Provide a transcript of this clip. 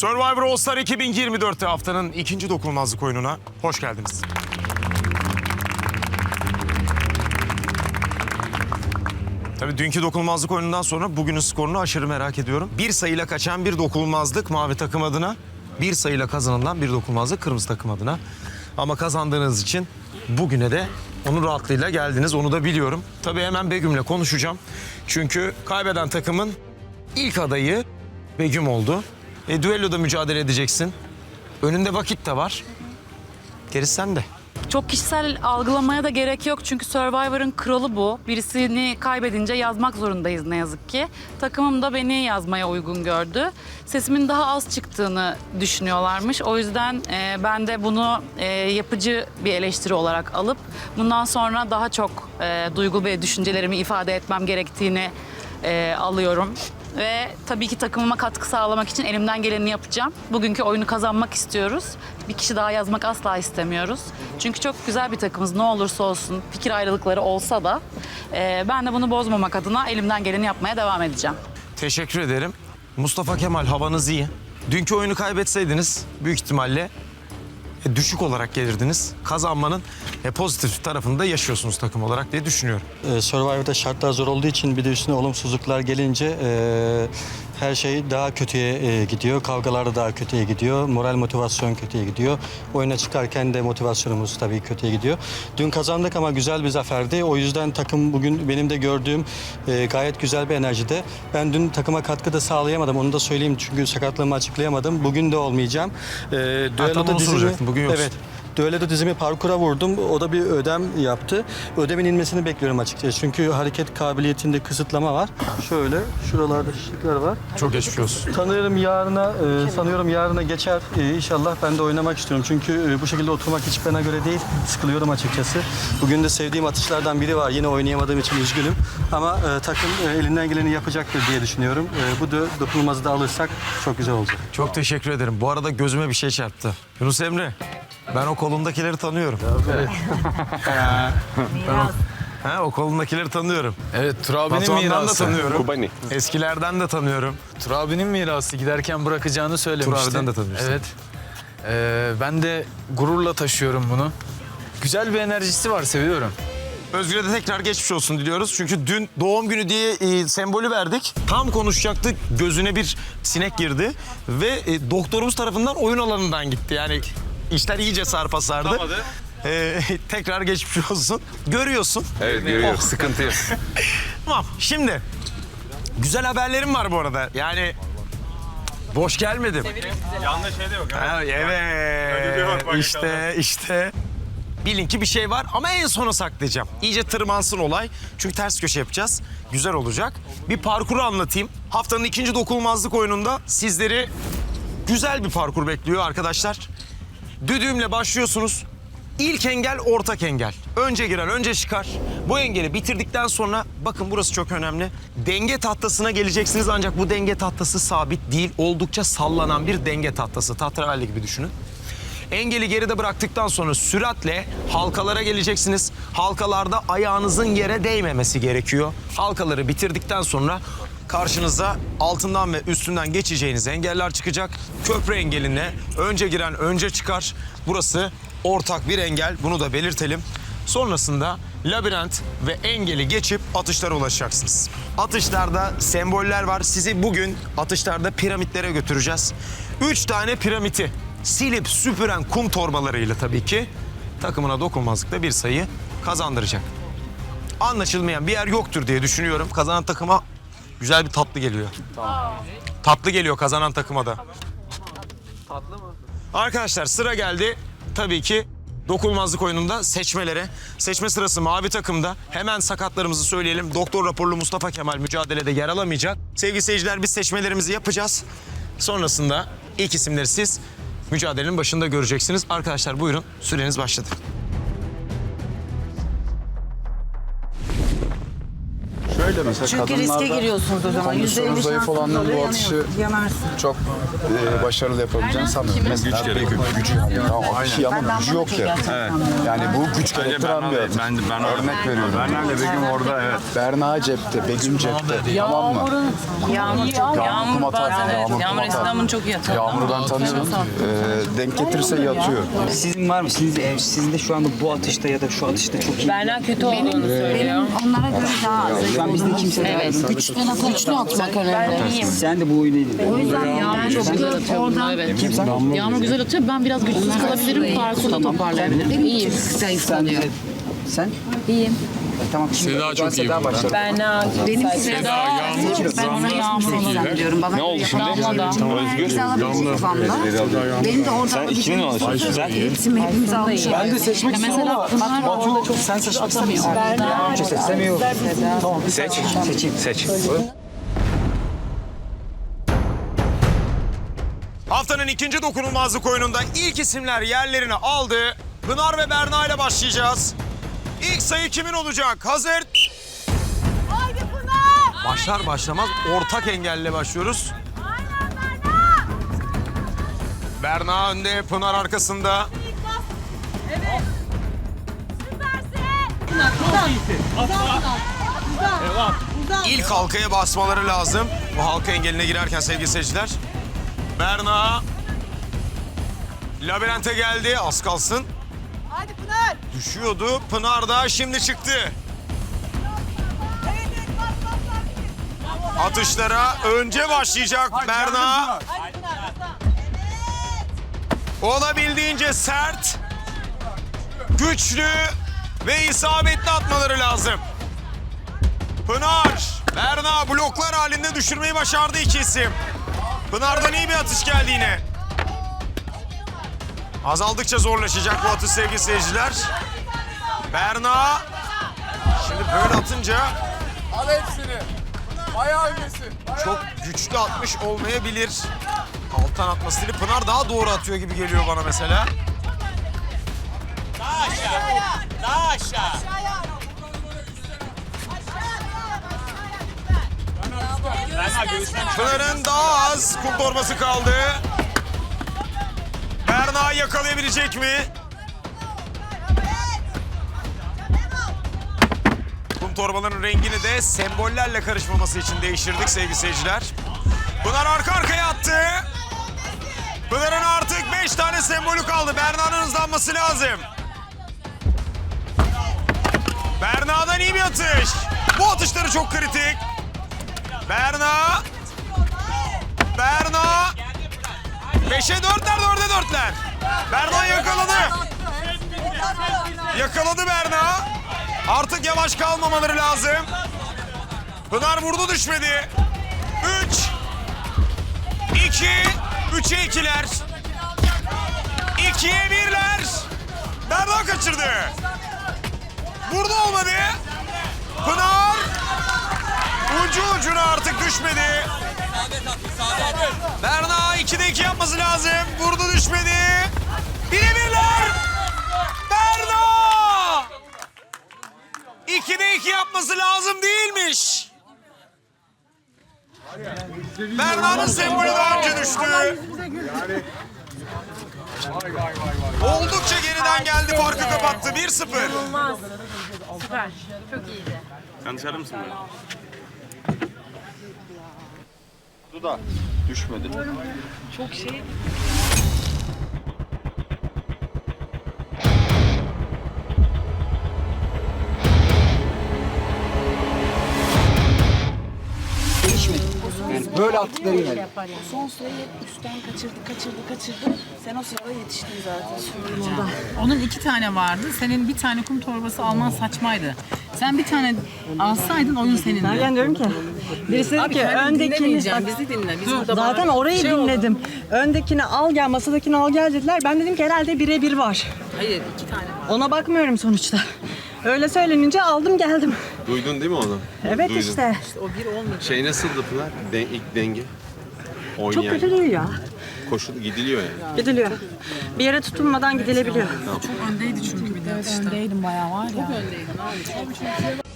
Survivor All Star 2024'te haftanın ikinci dokunulmazlık oyununa hoş geldiniz. Tabii dünkü dokunulmazlık oyunundan sonra bugünün skorunu aşırı merak ediyorum. Bir sayıyla kaçan bir dokunulmazlık mavi takım adına. Bir sayıyla kazanılan bir dokunulmazlık kırmızı takım adına. Ama kazandığınız için bugüne de onun rahatlığıyla geldiniz. Onu da biliyorum. Tabii hemen Begüm'le konuşacağım. Çünkü kaybeden takımın ilk adayı Begüm oldu. E, düelloda mücadele edeceksin. Önünde vakit de var. Gerisi sende. Çok kişisel algılamaya da gerek yok çünkü Survivor'ın kralı bu. Birisini kaybedince yazmak zorundayız ne yazık ki. Takımım da beni yazmaya uygun gördü. Sesimin daha az çıktığını düşünüyorlarmış. O yüzden e, ben de bunu e, yapıcı bir eleştiri olarak alıp bundan sonra daha çok e, duygu ve düşüncelerimi ifade etmem gerektiğini e, alıyorum. Ve tabii ki takımıma katkı sağlamak için elimden geleni yapacağım. Bugünkü oyunu kazanmak istiyoruz. Bir kişi daha yazmak asla istemiyoruz. Çünkü çok güzel bir takımız. Ne olursa olsun fikir ayrılıkları olsa da e, ben de bunu bozmamak adına elimden geleni yapmaya devam edeceğim. Teşekkür ederim. Mustafa Kemal havanız iyi. Dünkü oyunu kaybetseydiniz büyük ihtimalle e, düşük olarak gelirdiniz. Kazanmanın e, pozitif tarafını da yaşıyorsunuz takım olarak diye düşünüyorum. Ee, Survivor'da şartlar zor olduğu için bir de üstüne olumsuzluklar gelince e, her şey daha kötüye e, gidiyor. Kavgalar da daha kötüye gidiyor. Moral motivasyon kötüye gidiyor. Oyuna çıkarken de motivasyonumuz tabii kötüye gidiyor. Dün kazandık ama güzel bir zaferdi. O yüzden takım bugün benim de gördüğüm e, gayet güzel bir enerjide. Ben dün takıma katkı da sağlayamadım. Onu da söyleyeyim çünkü sakatlığımı açıklayamadım. Bugün de olmayacağım. E, düelloda dizimi-. Bugün yoksun. Evet. Düelloda dizimi parkura vurdum. O da bir ödem yaptı. Ödemin inmesini bekliyorum açıkçası. Çünkü hareket kabiliyetinde kısıtlama var. Şöyle, şuralarda şişlikler var. Çok geçmiş olsun. Tanıyorum yarına, e, sanıyorum yarına geçer. E, inşallah ben de oynamak istiyorum. Çünkü e, bu şekilde oturmak hiç bana göre değil. Sıkılıyorum açıkçası. Bugün de sevdiğim atışlardan biri var. Yine oynayamadığım için üzgünüm. Ama e, takım e, elinden geleni yapacaktır diye düşünüyorum. E, bu da dokunulmazı da alırsak çok güzel olacak. Çok teşekkür ederim. Bu arada gözüme bir şey çarptı. Yunus Emre, ben o kolundakileri tanıyorum. Ha, o kolundakileri tanıyorum. Evet, Turabi'nin Batuhan'dan da mirası. tanıyorum. Eskilerden de tanıyorum. Turabi'nin mirası giderken bırakacağını söylemişti. Turabi'den de tanıyorsun. Evet. Ee, ben de gururla taşıyorum bunu. Güzel bir enerjisi var, seviyorum. Özgür'e de tekrar geçmiş olsun diliyoruz. Çünkü dün doğum günü diye e, sembolü verdik. Tam konuşacaktık. Gözüne bir sinek girdi. Ve e, doktorumuz tarafından oyun alanından gitti. Yani işler iyice sarpa sardı. E, tekrar geçmiş olsun. Görüyorsun. Evet görüyorum. Sıkıntı yok. Tamam şimdi güzel haberlerim var bu arada. Yani boş gelmedim. Yanlış şey de yok. Ha, evet. işte işte. Bilin ki bir şey var ama en sona saklayacağım. İyice tırmansın olay. Çünkü ters köşe yapacağız. Güzel olacak. Bir parkuru anlatayım. Haftanın ikinci dokunulmazlık oyununda sizleri güzel bir parkur bekliyor arkadaşlar. Düdüğümle başlıyorsunuz. İlk engel ortak engel. Önce giren önce çıkar. Bu engeli bitirdikten sonra bakın burası çok önemli. Denge tahtasına geleceksiniz ancak bu denge tahtası sabit değil. Oldukça sallanan bir denge tahtası. Tahterevali gibi düşünün. Engeli geride bıraktıktan sonra süratle halkalara geleceksiniz. Halkalarda ayağınızın yere değmemesi gerekiyor. Halkaları bitirdikten sonra karşınıza altından ve üstünden geçeceğiniz engeller çıkacak. Köprü engeline önce giren önce çıkar. Burası ortak bir engel. Bunu da belirtelim. Sonrasında labirent ve engeli geçip atışlara ulaşacaksınız. Atışlarda semboller var. Sizi bugün atışlarda piramitlere götüreceğiz. Üç tane piramiti silip süpüren kum torbalarıyla tabii ki takımına dokunmazlıkla bir sayı kazandıracak. Anlaşılmayan bir yer yoktur diye düşünüyorum. Kazanan takıma güzel bir tatlı geliyor. Tatlı geliyor kazanan takıma da. Tatlı mı? Arkadaşlar sıra geldi tabii ki dokunulmazlık oyununda seçmelere. Seçme sırası mavi takımda. Hemen sakatlarımızı söyleyelim. Doktor raporlu Mustafa Kemal mücadelede yer alamayacak. Sevgili seyirciler biz seçmelerimizi yapacağız. Sonrasında ilk isimleri siz mücadelenin başında göreceksiniz. Arkadaşlar buyurun süreniz başladı. Öyle mesela Çünkü riske kadınlarda giriyorsunuz o zaman. kondisyonu %50 zayıf şansınız olanların oluyor, bu atışı yanıyor- Yanarsın. çok e, başarılı yapabileceğini sanmıyorum. Mesela güç gerekiyor. Güç. Tamam, atışı ama gücü yok ya. Yani bu güç gerektiren bir atış. Ben, ben Örnek veriyorum. Berna'yla Begüm orada evet. Berna cepte, Begüm cepte. Tamam mı? Yağmur çok Yağmur kum atar. Yağmur, kum atar. çok iyi atıyor. Yağmurdan tanıyorum. E, denk getirirse yatıyor. Sizin var mı? Siz, e, sizin de şu anda bu atışta ya da şu atışta çok iyi. Berna kötü olduğunu söylüyor. Onlara göre daha az. Şu an bizde kimse Evet. Güçlü güçlü atmak önemli. Sen de bu oyunu O yüzden yani çok güzel atıyor oradan. Yağmur güzel atıyor. Ben biraz güçsüz kalabilirim. Parkurda toparlayabilirim. İyi zayıflanıyor. sen? İyiyim. Tamam şimdi Seda çok iyi. Daha başla. Berna Benim Seda Ben ona yağmur olalım diyorum. Bana ne oldu şimdi? Herkes alabilir kafamda. Benim de oradan bir şey Hepsini hepimiz almışız. Ben de seçmek istiyorum ama Pınar Batu çok sen seçmek istemiyorsun. Çok seçemiyor. Tamam bir seç. Seçeyim. Seç. Haftanın ikinci dokunulmazlık oyununda ilk isimler yerlerini aldı. Pınar ve Berna ile başlayacağız. İlk sayı kimin olacak? Hazır. Başlar başlamaz ortak engelle başlıyoruz. Berna önde, Pınar arkasında. İlk halkaya basmaları lazım. Bu halka engeline girerken sevgili seyirciler. Berna. Labirente geldi. Az kalsın. Düşüyordu. Pınar da şimdi çıktı. Atışlara önce başlayacak Berna. Olabildiğince sert, güçlü ve isabetli atmaları lazım. Pınar, Berna bloklar halinde düşürmeyi başardı iki isim. Pınar'dan iyi bir atış geldi yine. Azaldıkça zorlaşacak bu atış sevgili seyirciler. Berna şimdi böyle atınca Al hepsini. Bayağı öylesin. çok güçlü atmış olmayabilir. Alttan atma stili Pınar daha doğru atıyor gibi geliyor bana mesela. Pınar'ın daha az kum torbası kaldı. Berna yakalayabilecek mi? Kum torbaların rengini de sembollerle karışmaması için değiştirdik sevgili seyirciler. Pınar arka arkaya attı. Pınar'ın artık beş tane sembolü kaldı. Berna'nın hızlanması lazım. Berna'dan iyi bir atış. Bu atışları çok kritik. Berna. Berna. Beşe dörtler, dörde dörtler. Berna yakaladı. Yakaladı Berna. Artık yavaş kalmamaları lazım. Pınar vurdu düşmedi. Üç. İki. Üçe ikiler. İkiye birler. Berna kaçırdı. Burada olmadı. Pınar. Ucu ucuna artık düşmedi. Berna 2'de 2 yapması lazım. Vurdu düşmedi. Bire birler. Berna. 2'de 2 yapması lazım değilmiş. Berna'nın sembolü daha önce düştü. Oldukça geriden geldi farkı kapattı 1-0. Sen dışarı mısın? böyle? Duda düşmedi. Yani böyle attıklarıyla. Son süreyi üstten kaçırdı, kaçırdı, kaçırdı. Sen o sırada yetiştin zaten. Onun iki tane vardı. Senin bir tane kum torbası alman saçmaydı. Sen bir tane alsaydın oyun senin. Ben diyorum ki birisi dedi ki öndekini bizi dinle. Biz burada zaten orayı şey oldu. dinledim. Öndekini al gel, masadakini al gel dediler. Ben dedim ki herhalde birebir var. Hayır iki tane var. Ona bakmıyorum sonuçta. Öyle söylenince aldım geldim. Duydun değil mi onu? Evet Duydum. işte. O bir olmayacak. Şey nasıldı Pınar? Den, ilk denge. Çok Oynayan. kötü değil ya. Koşu gidiliyor yani. Gidiliyor. Bir yere tutunmadan gidilebiliyor. Çok öndeydi çünkü bir de. Evet öndeydim bayağı var ya. Çok öndeydin abi.